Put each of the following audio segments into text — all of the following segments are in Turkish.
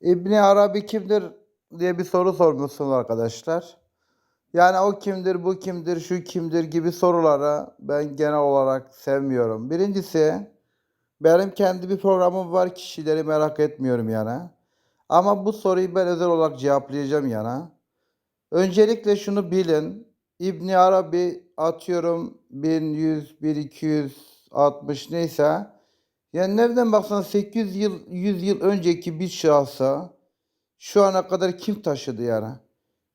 İbni Arabi kimdir diye bir soru sormuşsunuz arkadaşlar. Yani o kimdir, bu kimdir, şu kimdir gibi soruları ben genel olarak sevmiyorum. Birincisi benim kendi bir programım var kişileri merak etmiyorum yani. Ama bu soruyu ben özel olarak cevaplayacağım yani. Öncelikle şunu bilin. İbni Arabi atıyorum 1100, 1260 neyse. Yani nereden baksan 800 yıl, 100 yıl önceki bir şahsa şu ana kadar kim taşıdı yani?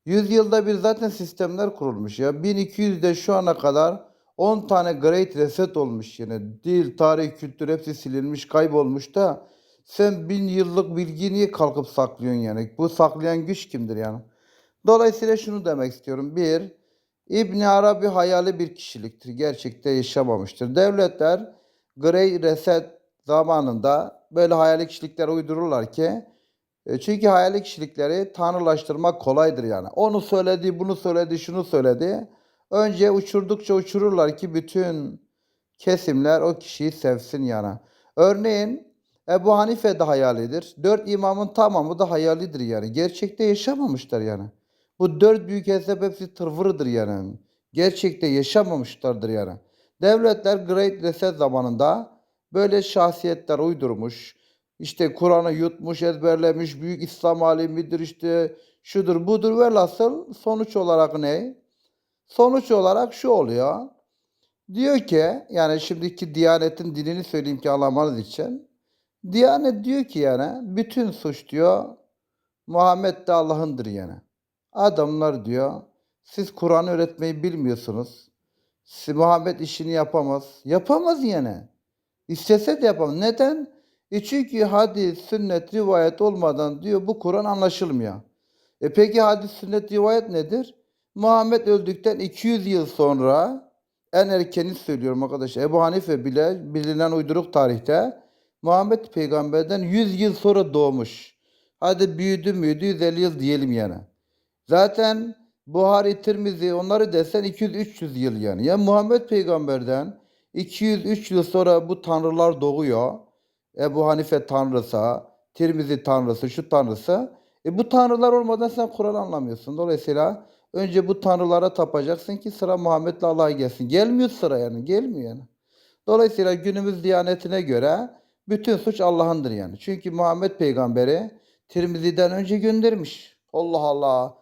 100 yılda bir zaten sistemler kurulmuş ya. 1200'de şu ana kadar 10 tane Great Reset olmuş yine. Dil, tarih, kültür hepsi silinmiş, kaybolmuş da sen bin yıllık bilgiyi niye kalkıp saklıyorsun yani? Bu saklayan güç kimdir yani? Dolayısıyla şunu demek istiyorum. Bir, İbn Arabi hayali bir kişiliktir. Gerçekte yaşamamıştır. Devletler Grey Reset zamanında böyle hayali kişilikler uydururlar ki e, çünkü hayali kişilikleri tanrılaştırmak kolaydır yani. Onu söyledi, bunu söyledi, şunu söyledi. Önce uçurdukça uçururlar ki bütün kesimler o kişiyi sevsin yani. Örneğin Ebu Hanife de hayalidir. Dört imamın tamamı da hayalidir yani. Gerçekte yaşamamışlar yani. Bu dört büyük hesap hepsi tırvırıdır yani. Gerçekte yaşamamışlardır yani. Devletler Great Reset zamanında böyle şahsiyetler uydurmuş. İşte Kur'an'ı yutmuş, ezberlemiş, büyük İslam alimidir işte şudur budur velhasıl sonuç olarak ne? Sonuç olarak şu oluyor. Diyor ki yani şimdiki Diyanet'in dilini söyleyeyim ki anlamanız için. Diyanet diyor ki yani bütün suç diyor Muhammed de Allah'ındır yani. Adamlar diyor siz Kur'an öğretmeyi bilmiyorsunuz. Siz Muhammed işini yapamaz. Yapamaz yani. İstese de yapamaz. Neden? E çünkü hadis, sünnet, rivayet olmadan diyor bu Kur'an anlaşılmıyor. E peki hadis, sünnet, rivayet nedir? Muhammed öldükten 200 yıl sonra en erkeni söylüyorum arkadaşlar. Ebu Hanife bile bilinen uyduruk tarihte Muhammed peygamberden 100 yıl sonra doğmuş. Hadi büyüdü müydü 150 yıl diyelim yani. Zaten Buhari, Tirmizi onları desen 200-300 yıl yani. Ya Muhammed peygamberden 200-300 yıl sonra bu tanrılar doğuyor. Ebu Hanife tanrısı, Tirmizi tanrısı, şu tanrısı. E bu tanrılar olmadan sen Kur'an anlamıyorsun. Dolayısıyla önce bu tanrılara tapacaksın ki sıra Muhammed'le Allah'a gelsin. Gelmiyor sıra yani, gelmiyor yani. Dolayısıyla günümüz diyanetine göre bütün suç Allah'ındır yani. Çünkü Muhammed peygamberi Tirmizi'den önce göndermiş. Allah Allah.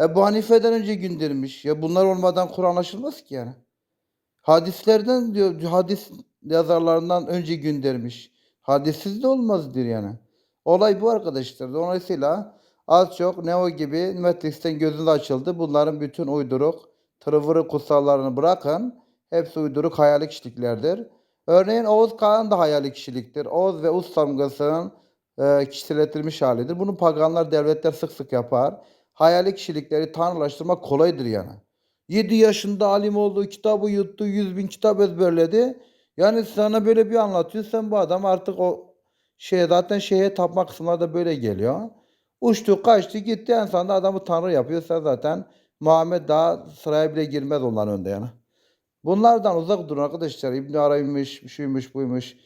Ebu Hanife'den önce göndermiş. Ya bunlar olmadan Kur'an anlaşılmaz ki yani. Hadislerden diyor hadis yazarlarından önce göndermiş. Hadissiz de olmazdır yani. Olay bu arkadaşlar. Dolayısıyla az çok Neo gibi Matrix'ten gözünüz açıldı. Bunların bütün uyduruk, tırvırı kutsallarını bırakın. Hepsi uyduruk hayali kişiliklerdir. Örneğin Oğuz Kağan da hayali kişiliktir. Oğuz ve Us damgasının e, kişiselleştirilmiş halidir. Bunu paganlar, devletler sık sık yapar. Hayali kişilikleri tanrılaştırmak kolaydır yani. 7 yaşında alim oldu, kitabı yuttu, 100 bin kitap ezberledi. Yani sana böyle bir anlatıyor. Bu adam artık o şey zaten şeye tapma kısmına da böyle geliyor. Uçtu kaçtı gitti en sonunda adamı tanrı yapıyor. Sen zaten Muhammed daha sıraya bile girmez onların önünde yani. Bunlardan uzak durun arkadaşlar. İbn Arabi'ymiş, şuymuş, buymuş.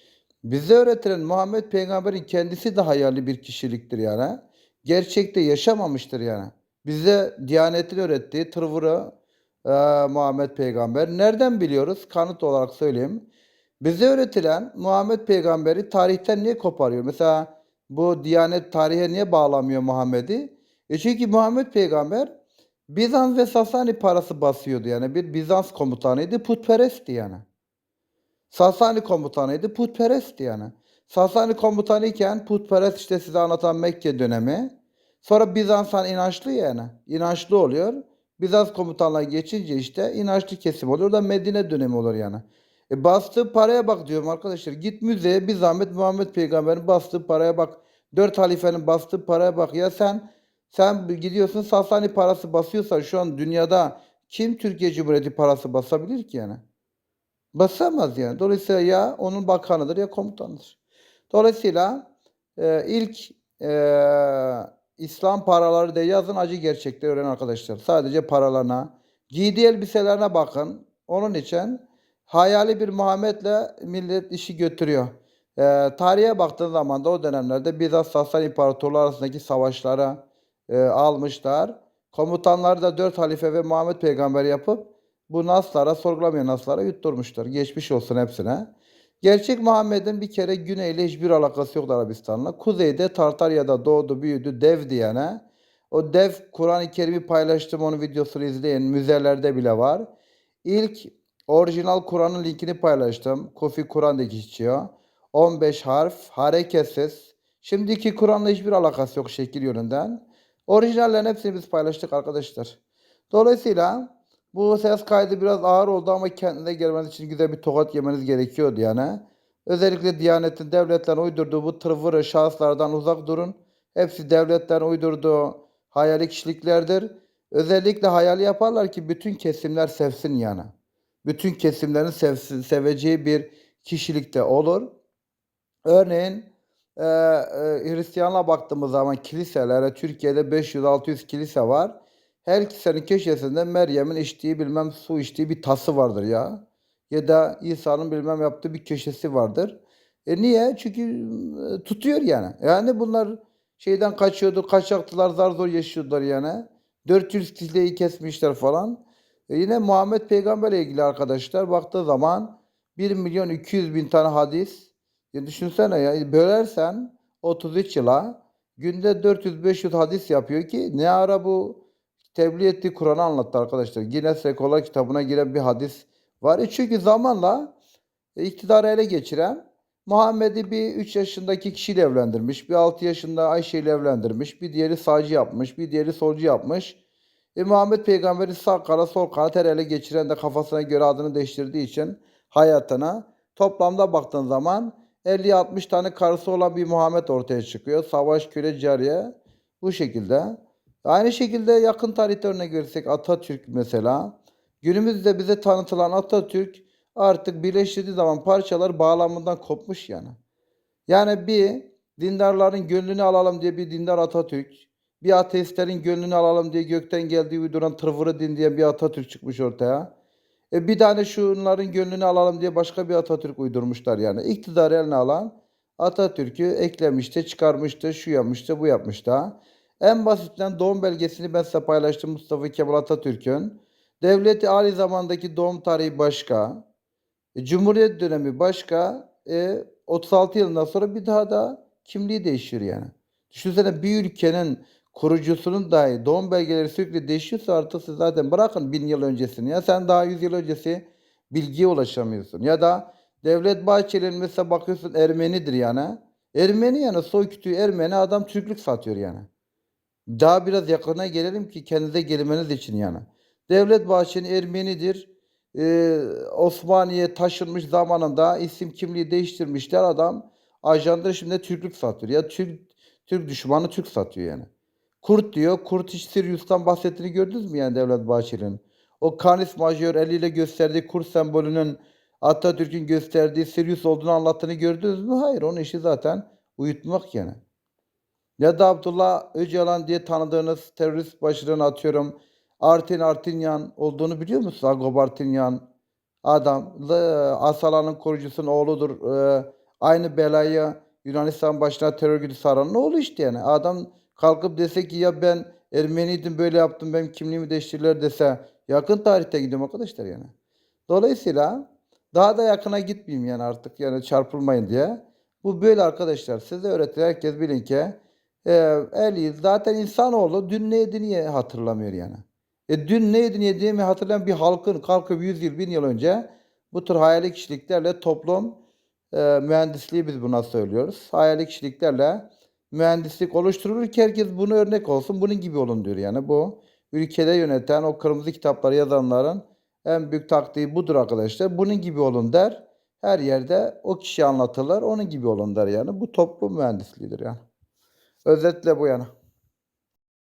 Bize öğretilen Muhammed peygamberin kendisi de hayali bir kişiliktir yani. Gerçekte yaşamamıştır yani. Bize Diyanet'in öğrettiği tırvırı e, Muhammed peygamber. Nereden biliyoruz? Kanıt olarak söyleyeyim. Bize öğretilen Muhammed peygamberi tarihten niye koparıyor? Mesela bu Diyanet tarihe niye bağlamıyor Muhammed'i? E çünkü Muhammed peygamber Bizans ve Sasani parası basıyordu yani. Bir Bizans komutanıydı, putperestti yani. Sasani komutanıydı, putperestti yani. Sasani komutanıyken putperest işte size anlatan Mekke dönemi. Sonra Bizans'tan inançlı yani. İnançlı oluyor. Bizans komutanlığa geçince işte inançlı kesim oluyor. O da Medine dönemi olur yani. E bastığı paraya bak diyorum arkadaşlar. Git müzeye bir zahmet Muhammed Peygamber'in bastığı paraya bak. Dört halifenin bastığı paraya bak. Ya sen sen gidiyorsun Sasani parası basıyorsan şu an dünyada kim Türkiye Cumhuriyeti parası basabilir ki yani? Basamaz yani. Dolayısıyla ya onun bakanıdır ya komutanıdır. Dolayısıyla e, ilk e, İslam paraları diye yazın acı gerçekleri öğren arkadaşlar. Sadece paralarına, giydiği elbiselerine bakın. Onun için hayali bir Muhammed'le millet işi götürüyor. Eee, tarihe baktığın zaman da o dönemlerde Bizans Sasani İmparatorluğu arasındaki savaşlara eee, almışlar. Komutanları da dört halife ve Muhammed peygamber yapıp bu Naslara, sorgulamayan Naslara yutturmuşlar. Geçmiş olsun hepsine. Gerçek Muhammed'in bir kere güneyle hiçbir alakası yoktu Arabistan'la. Kuzeyde Tartarya'da doğdu, büyüdü, dev diyene. O dev Kur'an-ı Kerim'i paylaştım, onun videosunu izleyin. Müzelerde bile var. İlk orijinal Kur'an'ın linkini paylaştım. Kofi Kur'an geçiyor. 15 harf, hareketsiz. Şimdiki Kur'an'la hiçbir alakası yok şekil yönünden. Orijinallerin hepsini biz paylaştık arkadaşlar. Dolayısıyla bu ses kaydı biraz ağır oldu ama kendine gelmeniz için güzel bir tokat yemeniz gerekiyordu yani. Özellikle Diyanet'in devletlerin uydurduğu bu tırvırı şahıslardan uzak durun. Hepsi devletlerin uydurduğu hayali kişiliklerdir. Özellikle hayal yaparlar ki bütün kesimler sevsin yani. Bütün kesimlerin sevsin, seveceği bir kişilikte olur. Örneğin e, e, Hristiyanlığa baktığımız zaman kiliselere Türkiye'de 500-600 kilise var. Her kilisenin köşesinde Meryem'in içtiği bilmem su içtiği bir tası vardır ya. Ya da İsa'nın bilmem yaptığı bir köşesi vardır. E niye? Çünkü e, tutuyor yani. Yani bunlar şeyden kaçıyordu, kaçaktılar, zar zor yaşıyordular yani. 400 kişiyi kesmişler falan. E yine Muhammed Peygamber'le ilgili arkadaşlar baktığı zaman 1 milyon 200 bin tane hadis. Ya düşünsene ya bölersen 33 yıla günde 400-500 hadis yapıyor ki ne ara bu tebliğ ettiği Kur'an'ı anlattı arkadaşlar. Guinness Rekorlar kitabına giren bir hadis var. E çünkü zamanla e, iktidarı ele geçiren Muhammed'i bir 3 yaşındaki kişiyle evlendirmiş. Bir 6 yaşında Ayşe ile evlendirmiş. Bir diğeri sağcı yapmış. Bir diğeri solcu yapmış. E, Muhammed peygamberi sağ kara sol her ele geçiren de kafasına göre adını değiştirdiği için hayatına toplamda baktığın zaman 50-60 tane karısı olan bir Muhammed ortaya çıkıyor. Savaş, köle, cariye bu şekilde. Aynı şekilde yakın tarihte örnek verirsek Atatürk mesela. Günümüzde bize tanıtılan Atatürk artık birleştirdiği zaman parçalar bağlamından kopmuş yani. Yani bir dindarların gönlünü alalım diye bir dindar Atatürk, bir ateistlerin gönlünü alalım diye gökten geldiği uyduran tırvırı din diye bir Atatürk çıkmış ortaya. E bir tane şunların gönlünü alalım diye başka bir Atatürk uydurmuşlar yani. İktidarı eline alan Atatürk'ü eklemişti, çıkarmıştı, şu yapmıştı, bu yapmıştı. En basitinden doğum belgesini ben size paylaştım Mustafa Kemal Atatürk'ün. Devleti Ali zamandaki doğum tarihi başka. E, Cumhuriyet dönemi başka. E, 36 yılından sonra bir daha da kimliği değişir yani. Düşünsene bir ülkenin kurucusunun dahi doğum belgeleri sürekli değişiyorsa artık siz zaten bırakın bin yıl öncesini ya sen daha yüz yıl öncesi bilgiye ulaşamıyorsun. Ya da Devlet Bahçeli'nin mesela bakıyorsun Ermenidir yani. Ermeni yani soy kütüğü Ermeni adam Türklük satıyor yani. Daha biraz yakına gelelim ki kendinize gelmeniz için yani. Devlet Bahçeli Ermenidir. Ee, Osmaniye taşınmış zamanında isim kimliği değiştirmişler adam. Ajandır şimdi Türklük satıyor. Ya Türk Türk düşmanı Türk satıyor yani. Kurt diyor. Kurt hiç Sirius'tan bahsettiğini gördünüz mü yani Devlet Bahçeli'nin? O Canis Major eliyle gösterdiği kurt sembolünün Atatürk'ün gösterdiği Sirius olduğunu anlattığını gördünüz mü? Hayır. Onun işi zaten uyutmak yani. Ya da Abdullah Öcalan diye tanıdığınız terörist başlığını atıyorum. Artin Artinyan olduğunu biliyor musunuz? Agop Artinyan adam. Asala'nın kurucusunun oğludur. Ee, aynı belayı Yunanistan başına terör örgütü saranın oğlu işte yani. Adam kalkıp dese ki ya ben Ermeniydim böyle yaptım benim kimliğimi değiştirdiler dese yakın tarihte gidiyorum arkadaşlar yani. Dolayısıyla daha da yakına gitmeyeyim yani artık yani çarpılmayın diye. Bu böyle arkadaşlar. Size öğretilen herkes bilin ki e, el zaten insanoğlu dün neydi niye hatırlamıyor yani. E dün neydi niye mi hatırlayan bir halkın kalkıp 100 yıl 1000 yıl önce bu tür hayali kişiliklerle toplum e, mühendisliği biz buna söylüyoruz. Hayali kişiliklerle mühendislik oluşturulur ki herkes bunu örnek olsun bunun gibi olun diyor yani bu ülkede yöneten o kırmızı kitapları yazanların en büyük taktiği budur arkadaşlar. Bunun gibi olun der. Her yerde o kişi anlatırlar. Onun gibi olun der yani. Bu toplum mühendisliğidir yani. Özetle bu yana.